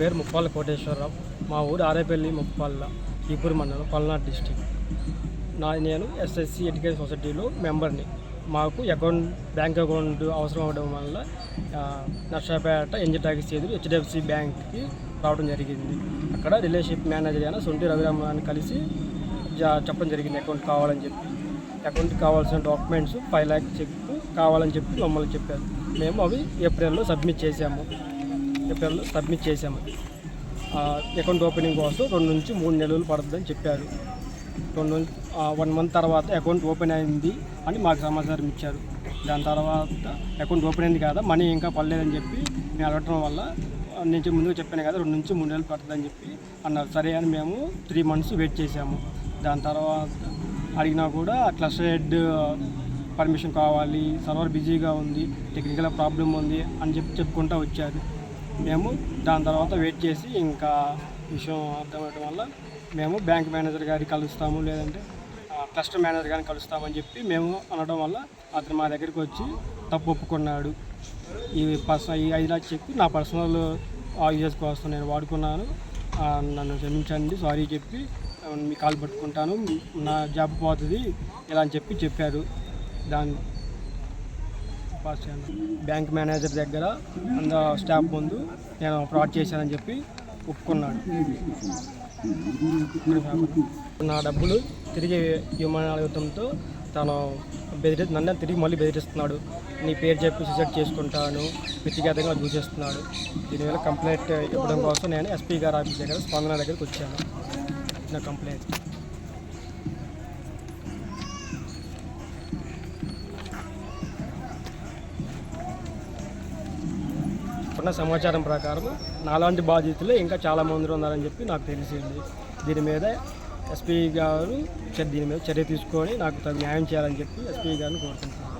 పేరు ముప్పాల కోటేశ్వరరావు. మా ఊరు ఆరేపల్లి ముప్పాల ఈపూరు మండలం పల్నాడు డిస్టిక్. నా నేను ఎస్ఎస్సి ఎడ్యుకేషన్ సొసైటీలో మెంబర్ని. మాకు అకౌంట్ బ్యాంక్ అకౌంట్ అవసరం అవడం వల్ల ఆ, నర్సాపేట ఎంజిటాక్స్ ఎదురు హెచ్డిఎఫ్సి బ్యాంక్కి రావడం జరిగింది. అక్కడ రిలేషన్షిప్ మేనేజర్ అయిన సొంటి రఘురామని కలిసి జా- చెప్పడం జరిగింది అకౌంట్ కావాలని చెప్పి. అకౌంట్ కావాల్సిన డాక్యుమెంట్స్ ఫైవ్ ల్యాక్ చెక్ కావాలని చెప్పి మమ్మల్ని చెప్పారు. మేము అవి ఏప్రిల్లో సబ్మిట్ చేసాము ఏప్రిల్లో సబ్మిట్ చేసాము అకౌంట్ ఓపెనింగ్ కోసం రెండు నుంచి మూడు నెలలు పడుతుందని చెప్పారు. రెండు వన్ మంత్ తర్వాత అకౌంట్ ఓపెన్ అయింది అని మాకు సమాచారం ఇచ్చారు. దాని తర్వాత అకౌంట్ ఓపెన్ అయింది కదా మనీ ఇంకా పడలేదని చెప్పి నేను అడగటం వల్ల నుంచి నేను ముందుగా చెప్పాను కదా రెండు నుంచి మూడు నెలలు పడుతుందని చెప్పి అన్నారు. సరే అని మేము త్రీ మంత్స్ వెయిట్ చేసాము దాని తర్వాత అడిగినా కూడా క్లస్టర్ హెడ్ పర్మిషన్ కావాలి సర్వర్ బిజీగా ఉంది టెక్నికల్ ప్రాబ్లం ఉంది అని చెప్పి చెప్పుకుంటూ వచ్చారు. మేము దాని తర్వాత వెయిట్ చేసి ఇంకా విషయం అర్థమవడం వల్ల మేము బ్యాంక్ మేనేజర్ గారి కలుస్తాము లేదంటే క్లస్టర్ మేనేజర్ గారిని కలుస్తామని చెప్పి మేము అనడం వల్ల అతను మా దగ్గరికి వచ్చి తప్పు ఒప్పుకున్నాడు. ఈ పర్సనల్ ఈ ఐదు లక్షలు చెప్పి నా పర్సనల్ యూజెస్ కోసం నేను వాడుకున్నాను. నన్ను క్షమించండి సారీ చెప్పి మీ కాలు పట్టుకుంటాను నా జాబ్ పోతుంది ఇలా అని చెప్పి చెప్పారు. దాని పాస్ చేయండి బ్యాంక్ మేనేజర్ దగ్గర అంద స్టాఫ్ ముందు నేను ఫ్రాడ్ చేశానని చెప్పి ఒప్పుకున్నాడు. నా డబ్బులు తిరిగి విమానాయుతంతో తను బెదిరి నన్ను తిరిగి మళ్ళీ బెదిరిస్తున్నాడు. నీ పేరు చెప్పి సూసైడ్ చేసుకుంటాను వ్యక్తిగతంగా చూసేస్తున్నాడు దీనివల్ల కంప్లైంట్ ఇవ్వడం కోసం నేను ఎస్పీ గారు ఆఫీస్ దగ్గర స్పందన దగ్గరికి వచ్చాను. నా కంప్లైంట్. ఉన్న సమాచారం ప్రకారం నాలాంటి బాధితులు ఇంకా చాలా మంది ఉన్నారని చెప్పి నాకు తెలిసింది. దీని మీద ఎస్పీ గారు దీని మీద చర్య తీసుకొని నాకు న్యాయం చేయాలని చెప్పి ఎస్పీ గారిని కోరుకుంటున్నాను.